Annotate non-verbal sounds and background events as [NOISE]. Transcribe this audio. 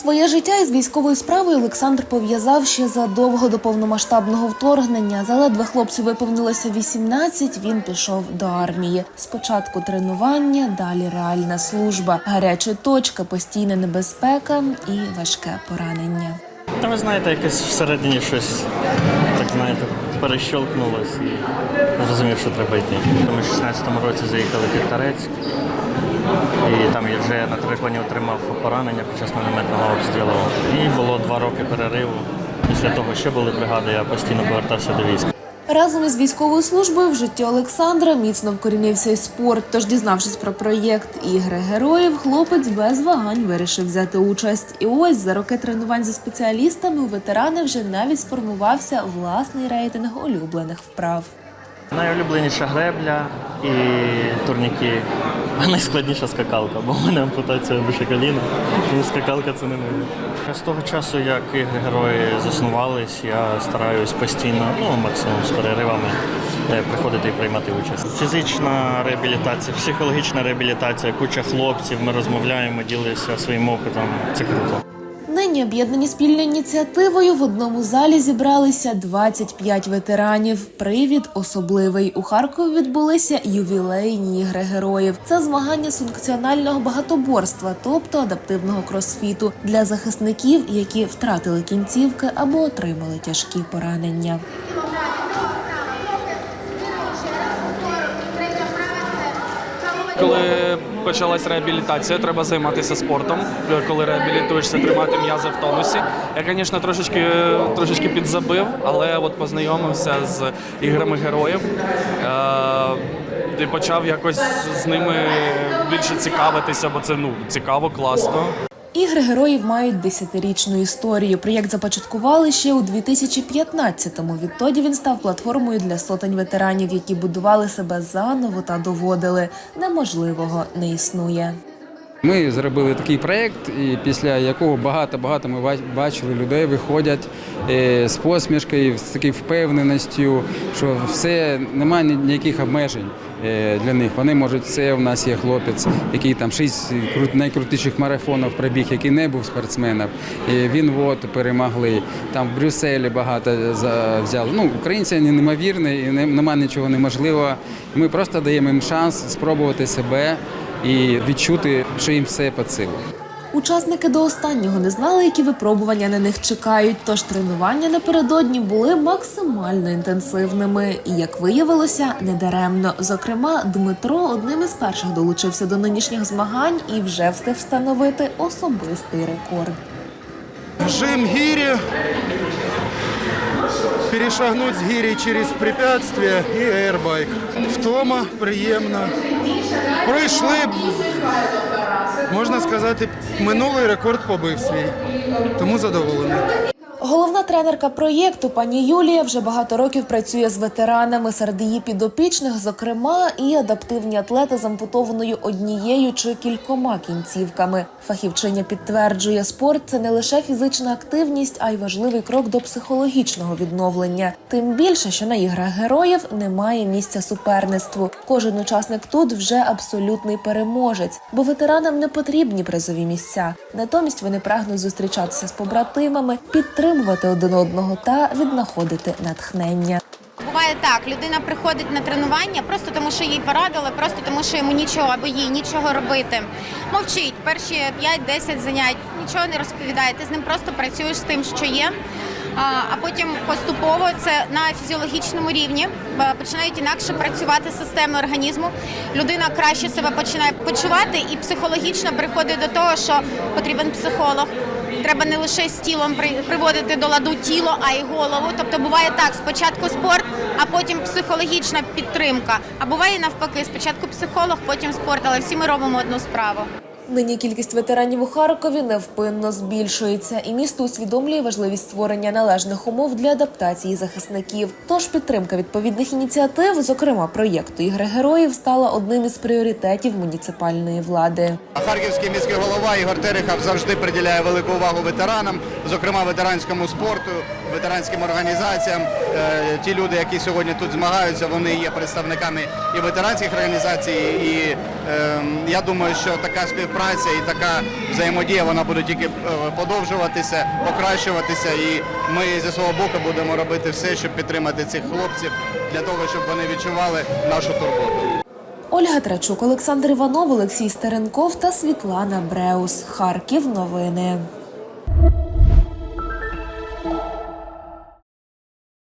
Своє життя із військовою справою Олександр пов'язав ще задовго до повномасштабного вторгнення. Заледве хлопцю виповнилося 18, він пішов до армії. Спочатку тренування, далі реальна служба, гаряча точка, постійна небезпека і важке поранення. Та ви знаєте, якось всередині щось, так знаєте, перещолкнулось і зрозумів, що треба йти. Ми в 16-му році заїхали під Тарецьк, і там я вже на Триклані отримав поранення під час мінометного обстрілу. І було два роки перериву. Після того, що були бригади, я постійно повертався до війська. Разом із військовою службою в житті Олександра міцно вкорінився і спорт. Тож, дізнавшись про проєкт Ігри героїв, хлопець без вагань вирішив взяти участь. І ось за роки тренувань зі спеціалістами у ветерани вже навіть сформувався власний рейтинг улюблених вправ. Найулюбленіша гребля і турніки. А [LAUGHS] найскладніша скакалка, бо в мене ампутація вище коліна, тому скакалка це не моє. З того часу, як ігри герої заснувались, я стараюсь постійно, ну максимум з переривами, е, приходити і приймати участь. Фізична реабілітація, психологічна реабілітація, куча хлопців, ми розмовляємо, ділимося своїм опитом. Це круто. Нині об'єднані спільною ініціативою в одному залі зібралися 25 ветеранів. Привід особливий. У Харкові відбулися ювілейні ігри героїв. Це змагання з функціонального багатоборства, тобто адаптивного кросфіту для захисників, які втратили кінцівки або отримали тяжкі поранення. Коли почалась реабілітація, треба займатися спортом. Коли реабілітуєшся, тримати м'язи в тонусі. Я, звісно, трошечки, трошечки підзабив, але от познайомився з іграми героїв е- і почав якось з ними більше цікавитися, бо це ну цікаво, класно. Ігри героїв мають десятирічну історію. Проєкт започаткували ще у 2015-му. Відтоді він став платформою для сотень ветеранів, які будували себе заново та доводили. Неможливого не існує. Ми зробили такий проєкт, і після якого багато-багато ми ба- бачили людей виходять е, з посмішкою, з такою впевненістю, що все немає ніяких обмежень е, для них. Вони можуть все. У нас є хлопець, який там шість найкрутіших марафонів пробіг, який не був спортсменом. І він от перемогли. Там в Брюсселі багато взяли. Ну, українці вони неймовірні, і немає нічого неможливого. Ми просто даємо їм шанс спробувати себе і відчути, що їм все під силу. Учасники до останнього не знали, які випробування на них чекають. Тож тренування напередодні були максимально інтенсивними. І як виявилося, недаремно. Зокрема, Дмитро одним із перших долучився до нинішніх змагань і вже встиг встановити особистий рекорд. Жим гири, перешагнуть с гири через препятствия і аербайк. Втома приємно. Пройшли, можна сказати, минулий рекорд побив свій. Тому задоволений. Головна тренерка проєкту пані Юлія вже багато років працює з ветеранами серед її підопічних, зокрема, і адаптивні атлети з ампутованою однією чи кількома кінцівками. Фахівчиня підтверджує, спорт це не лише фізична активність, а й важливий крок до психологічного відновлення. Тим більше, що на іграх героїв немає місця суперництву. Кожен учасник тут вже абсолютний переможець, бо ветеранам не потрібні призові місця. Натомість вони прагнуть зустрічатися з побратимами, підтримувати один одного та віднаходити натхнення. Буває так, людина приходить на тренування просто тому, що їй порадили, просто тому, що йому нічого або їй нічого робити. Мовчить перші 5-10 занять, нічого не розповідає. Ти з ним просто працюєш з тим, що є. А, потім поступово це на фізіологічному рівні починають інакше працювати системи організму. Людина краще себе починає почувати і психологічно приходить до того, що потрібен психолог. Треба не лише з тілом при- приводити до ладу тіло, а й голову. Тобто буває так: спочатку спорт, а потім психологічна підтримка. А буває навпаки, спочатку психолог, потім спорт, але всі ми робимо одну справу. Нині кількість ветеранів у Харкові невпинно збільшується, і місто усвідомлює важливість створення належних умов для адаптації захисників. Тож підтримка відповідних ініціатив, зокрема проєкту Ігри героїв, стала одним із пріоритетів муніципальної влади. Харківський міський голова Ігор Терехов завжди приділяє велику увагу ветеранам, зокрема ветеранському спорту, ветеранським організаціям. Е, Ті люди, які сьогодні тут змагаються, вони є представниками і ветеранських організацій. І е, я думаю, що така співпраця співпраця і така взаємодія вона буде тільки е, подовжуватися, покращуватися. І ми зі свого боку будемо робити все, щоб підтримати цих хлопців для того, щоб вони відчували нашу турботу. Ольга Трачук, Олександр Іванов, Олексій Стеренков та Світлана Бреус. Харків. Новини.